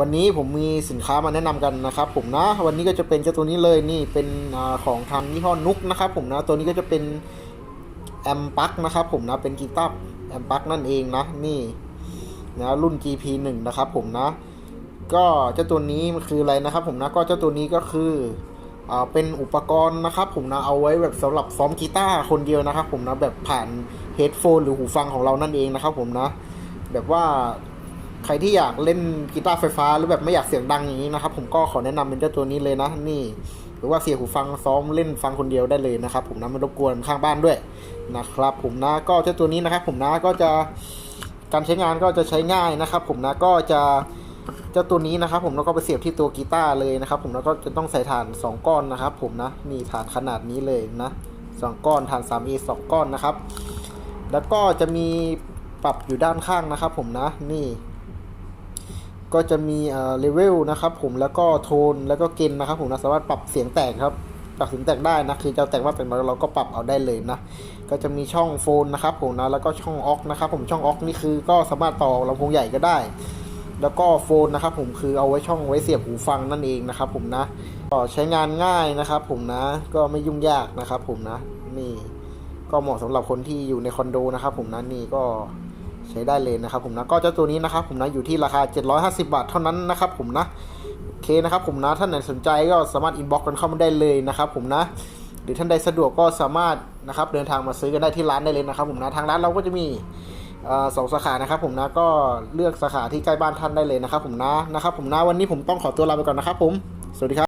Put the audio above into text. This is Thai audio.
วันนี้ผมมีสินค้ามาแนะนำกันนะครับผมนะ วันนี้ก็จะเป็นเจ้าตัวนี้เลยนี่เป็นอของทางยี่ห้อนุกนะครับผมนะตัวนี้ก็จะเป็นแอมปักนะครับผมนะเป็นกีตาร์แอมปักนั่นเองนะนี่นะรุ่น GP1 นะครับผมนะ ก็เจ้าตัวนี้มันคืออะไรนะครับผมนะก็เจ้าตัวนี้ก็คืออ่าเป็นอุปกรณ์นะครับผมนะเอาไว้แบบสำหรับซ้อมกีตาร์คนเดียวนะครับผมนะแบบผ่านเฮดโฟนหรือหูฟังของเรานั่นเองนะครับผมนะ แบบว่า ใครที่อยากเล่นกีตาร์ไฟฟ้าหรือแบบไม่อยากเสียงดังอย่างนี้นะครับ ผมก็ขอแนะนำเป็นเจ้าตัวนี้เลยนะนี่ หรือว่าเสียหูฟังซ้อมเล่นฟังคนเดียวได้เลยนะครับ ผมนะไม่รบกวนข้างบ้านด้วยนะครับ ผมนะก็เจ้าตัวนี้นะครับ ผมนะก็จะการใช้งานก็จะใช้ง่ายนะครับ ผมนะก็จะเจ้าตัวนี้นะครับ ผมแล้วก็ไปเสียบที่ตัวกีตาร์เลยนะครับ ผมแล้วก็จะต้องใส่ฐาน 2 ก้อนนะครับ ผมนะนี่ฐานขนาดนี้เลยนะสองก้อนฐาน 3A 2 ก้อนนะครับ แล้วก็จะมีปรับอยู่ด้านข้างนะครับ ผมนะนี่ ก็จะมีเอ่อเลเวลนะครับผมแล้วก็โทนแล้วก็เกณฑ์นะครับผมนะสามารถปรับเสียงแตกครับปรับเสียงแตกได้นะคือจะแตกมากแตกน้อยเราก็ปรับเอาได้เลยนะก็จะมีช่องโฟนนะครับผมนะแล้วก็ช่องออกนะครับผมช่องออกนี่คือก็สามารถต่อลำโพงใหญ่ก็ได้ แล้วก็โฟนนะครับผมคือเอาไว้ช่องไว้เสียบหูฟังนั่นเองนะครับผมนะก็ใช้งานง่ายนะครับผมนะก็ไม่ยุ่งยากนะครับผมนะนี่ก็เหมาะสำหรับคนที่อยู่ในคอนโดนะครับผมนะนี่ก็ ใช้ได้เลยนะครับผมนะก็เจ้าตัวนี้นะครับผมนะอยู่ที่ราคา 750 บาทเท่านั้นนะครับผมนะโอเคนะครับผมนะท่านไหนสนใจก็สามารถอินบ็อกซ์กันเข้ามาได้เลยนะครับผมนะหรือท่านใดสะดวกก็สามารถนะครับเดินทางมาซื้อกันได้ที่ร้านได้เลยนะครับผมนะทางร้านเราก็จะมีสองสาขานะครับผมนะก็เลือกสาขาที่ใกล้บ้านท่านได้เลยนะครับผมนะนะครับผมนะวันนี้ผมต้องขอตัวลาไปก่อนนะครับผมสวัสดีครับ